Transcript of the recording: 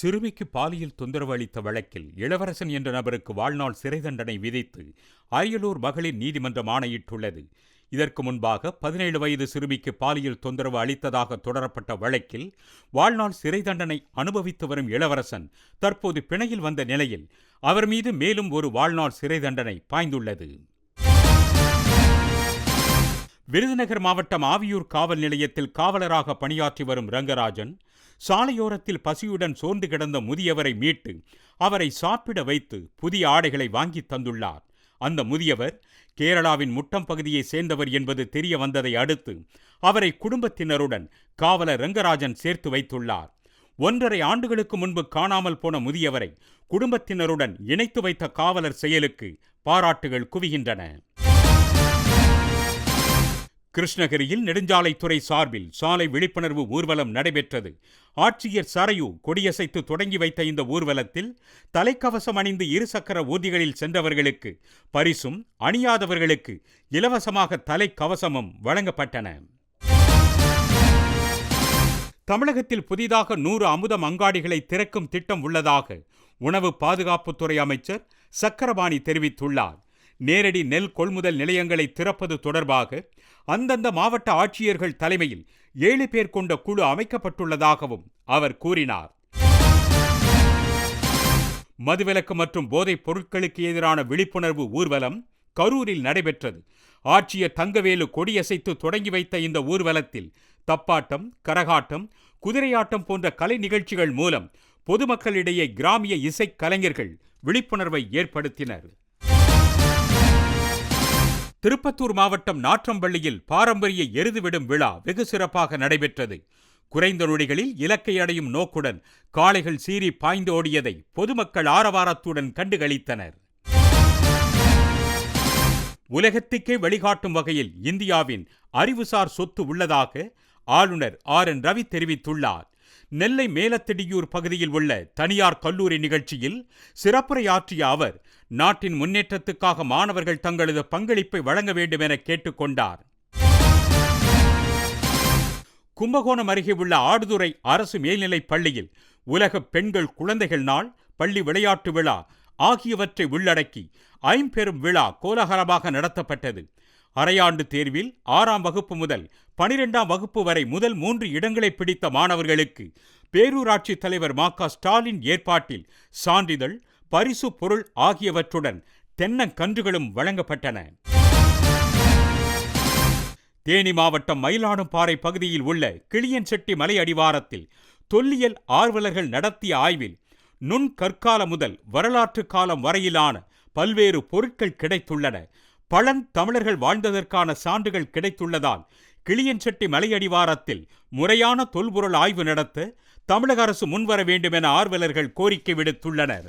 சிறுமிக்கு பாலியல் தொந்தரவு அளித்த வழக்கில் இளவரசன் என்ற நபருக்கு வாழ்நாள் சிறை தண்டனை விதித்து அரியலூர் மகளிர் நீதிமன்றம் ஆணையிட்டுள்ளது. இதற்கு முன்பாக பதினேழு வயது சிறுமிக்கு பாலியல் தொந்தரவு அளித்ததாக தொடரப்பட்ட வழக்கில் வாழ்நாள் சிறை தண்டனை அனுபவித்து வரும் இளவரசன் தற்போது பிணையில் வந்த நிலையில் அவர் மீது மேலும் ஒரு வாழ்நாள் சிறை தண்டனை பாய்ந்துள்ளது. விருதுநகர் மாவட்டம் ஆவியூர் காவல் நிலையத்தில் காவலராக பணியாற்றி வரும் ரங்கராஜன் சாலையோரத்தில் பசியுடன் சோர்ந்து கிடந்த முதியவரை மீட்டு அவரை சாப்பிட வைத்து புதிய ஆடைகளை வாங்கி தந்துள்ளார். அந்த முதியவர் கேரளாவின் முட்டம் பகுதியை சேர்ந்தவர் என்பது தெரிய வந்ததை அடுத்து அவரை குடும்பத்தினருடன் காவலர் ரங்கராஜன் சேர்த்து வைத்துள்ளார். ஒன்றரை ஆண்டுகளுக்கு முன்பு காணாமல் போன முதியவரை குடும்பத்தினருடன் இணைத்து வைத்த காவலர் செயலுக்கு பாராட்டுகள் குவிகின்றன. கிருஷ்ணகிரியில் நெடுஞ்சாலைத்துறை சார்பில் சாலை விழிப்புணர்வு ஊர்வலம் நடைபெற்றது. ஆட்சியர் சரையு கொடியசைத்து தொடங்கி வைத்த இந்த ஊர்வலத்தில் தலைக்கவசம் அணிந்து இருசக்கர ஊர்திகளில் சென்றவர்களுக்கு பரிசும் அணியாதவர்களுக்கு இலவசமாக தலைக்கவசமும் வழங்கப்பட்டன. தமிழகத்தில் புதிதாக நூறு அமுதம் அங்காடிகளை திறக்கும் திட்டம் உள்ளதாக உணவு பாதுகாப்புத்துறை அமைச்சர் சக்கரபாணி தெரிவித்துள்ளார். நேரடி நெல் கொள்முதல் நிலையங்களை திறப்பது தொடர்பாக அந்தந்த மாவட்ட ஆட்சியர்கள் தலைமையில் ஏழு பேர் கொண்ட குழு அமைக்கப்பட்டுள்ளதாகவும் அவர் கூறினார். மதுவிலக்கு மற்றும் போதைப் பொருட்களுக்கு எதிரான விழிப்புணர்வு ஊர்வலம் கரூரில் நடைபெற்றது. ஆட்சியர் தங்கவேலு கொடியசைத்து தொடங்கி வைத்த இந்த ஊர்வலத்தில் தப்பாட்டம் கரகாட்டம் குதிரையாட்டம் போன்ற கலை நிகழ்ச்சிகள் மூலம் பொதுமக்களிடையே கிராமிய இசைக் கலைஞர்கள் விழிப்புணர்வை ஏற்படுத்தினர். திருப்பத்தூர் மாவட்டம் நாற்றம்பள்ளியில் பாரம்பரிய எருதுவிடும் விழா வெகு சிறப்பாக நடைபெற்றது. குறைந்த நொடிகளில் இலக்கை அடையும் நோக்குடன் காளைகள் சீறி பாய்ந்து ஓடியதை பொதுமக்கள் ஆரவாரத்துடன் கண்டுகளித்தனர். உலகத்துக்கே வழிகாட்டும் வகையில் இந்தியாவின் அறிவுசார் சொத்து உள்ளதாக ஆளுநர் ஆர் என் ரவி தெரிவித்துள்ளார். நெல்லை மேலத்திடியூர் பகுதியில் உள்ள தனியார் கல்லூரி நிகழ்ச்சியில் சிறப்புரையாற்றிய அவர் நாட்டின் முன்னேற்றத்துக்காக மாணவர்கள் தங்களது பங்களிப்பை வழங்க வேண்டும் என கேட்டுக்கொண்டார். கும்பகோணம் அருகே உள்ள ஆடுதுறை அரசு மேல்நிலைப் பள்ளியில் உலக பெண்கள் குழந்தைகள் நாள் பள்ளி விளையாட்டு விழா ஆகியவற்றை உள்ளடக்கி ஐம்பெரும் விழா கோலாகலமாக நடத்தப்பட்டது. அரையாண்டு தேர்வில் ஆறாம் வகுப்பு முதல் பனிரெண்டாம் வகுப்பு வரை முதல் மூன்று இடங்களை பிடித்த மாணவர்களுக்கு பேரூராட்சி தலைவர் மா ஸ்டாலின் ஏற்பாட்டில் சான்றிதழ் பரிசு பொருள் ஆகியவற்றுடன் தென்னங்கன்றுகளும் வழங்கப்பட்டன. தேனி மாவட்டம் மயிலாடும்பாறை பகுதியில் உள்ள கிளியன்செட்டி மலை அடிவாரத்தில் தொல்லியல் ஆர்வலர்கள் நடத்திய ஆய்வில் நுண்கற்கால முதல் வரலாற்று காலம் வரையிலான பல்வேறு பொருட்கள் கிடைத்துள்ளன. பழந்தமிழர்கள் வாழ்ந்ததற்கான சான்றுகள் கிடைத்துள்ளதால் கிளியன்செட்டி மலையடிவாரத்தில் முறையான தொல்பொருள் ஆய்வு நடத்த தமிழக அரசு முன்வர வேண்டும் என ஆர்வலர்கள் கோரிக்கை விடுத்துள்ளனர்.